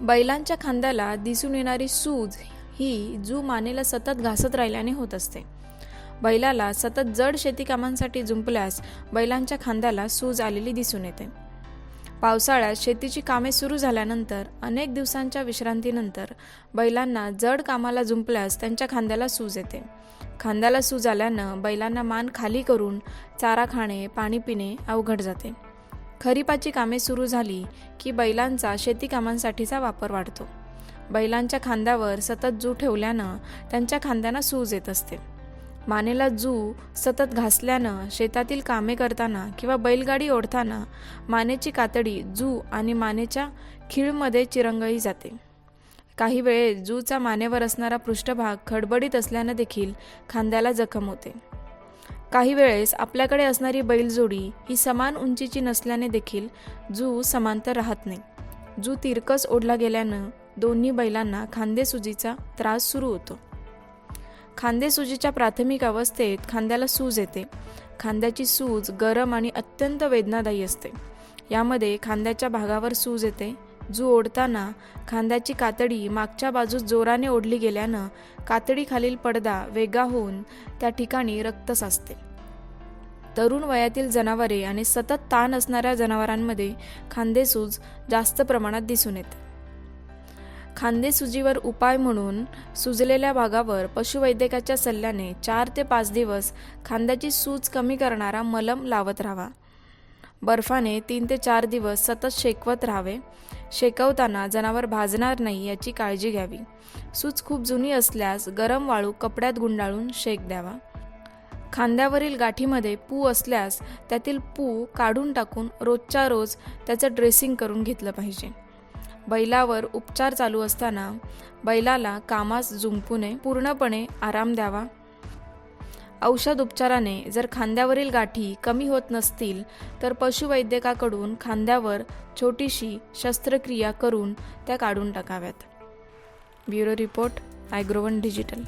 बैलांच्या खांद्याला दिसून येणारी सूज ही जू मानेला सतत घासत राहिल्याने होत असते. बैलाला सतत जड शेती कामांसाठी जुंपल्यास बैलांच्या खांद्याला सूज आलेली दिसून येते. पावसाळ्यात शेतीची कामे सुरू झाल्यानंतर अनेक दिवसांच्या विश्रांतीनंतर बैलांना जड कामाला जुंपल्यास त्यांच्या खांद्याला सूज येते. खांद्याला सूज आल्यानं बैलांना मान खाली करून चारा खाणे पाणी पिणे अवघड जाते. खरीपाची कामे सुरू झाली की बैलांचा शेती कामांसाठीचा वापर वाढतो. बैलांच्या खांद्यावर सतत जू ठेवल्यानं त्यांच्या खांद्यांना सूज येत असते. मानेला जू सतत घासल्यानं शेतातील कामे करताना किंवा बैलगाडी ओढताना मानेची कातडी जू आणि मानेच्या खीळमध्ये चिरंगळी जाते. काही वेळेस जूचा मानेवर असणारा पृष्ठभाग खडबडीत असल्यानं देखील खांद्याला जखम होते. काही वेळेस आपल्याकडे असणारी बैलजोडी ही समान उंचीची नसल्याने देखील जू समांतर राहत नाही. जू तिरकस ओढला गेल्यानं दोन्ही बैलांना खांदेसुजीचा त्रास सुरू होतो. खांदेसुजीच्या प्राथमिक अवस्थेत खांद्याला सूज येते. खांद्याची सूज गरम आणि अत्यंत वेदनादायी असते. यामध्ये खांद्याच्या भागावर सूज येते. जू ओढताना खांद्याची कातडी मागच्या बाजूस जोराने ओढली गेल्यानं कातडीखालील पडदा वेगा होऊन त्या ठिकाणी रक्त साचते. तरुण वयातील जनावरे आणि सतत ताण असणाऱ्या जनावरांमध्ये खांदेसूज जास्त प्रमाणात दिसून येते. खांदेसुजीवर उपाय म्हणून सुजलेल्या भागावर पशुवैद्यकाच्या सल्ल्याने चार ते पाच दिवस खांद्याची सूज कमी करणारा मलम लावत राहावा. बर्फाने तीन ते चार दिवस सतत शेकवत राहावे. शेकवताना जनावर भाजणार नाही याची काळजी घ्यावी. सूज खूप जुनी असल्यास गरम वाळू कपड्यात गुंडाळून शेक द्यावा. खांद्यावरील गाठीमध्ये पू असल्यास त्यातील पू काढून टाकून रोजच्या रोज त्याचं ड्रेसिंग करून घेतलं पाहिजे. बैलावर उपचार चालू असताना बैलाला कामास जुंपू नये पूर्णपणे आराम द्यावा. औषध उपचाराने जर खांद्यावरील गाठी कमी होत नसतील तर पशुवैद्यकाकडून खांद्यावर छोटीशी शस्त्रक्रिया करून त्या काढून टाकाव्यात. Bureau report Agrowon digital.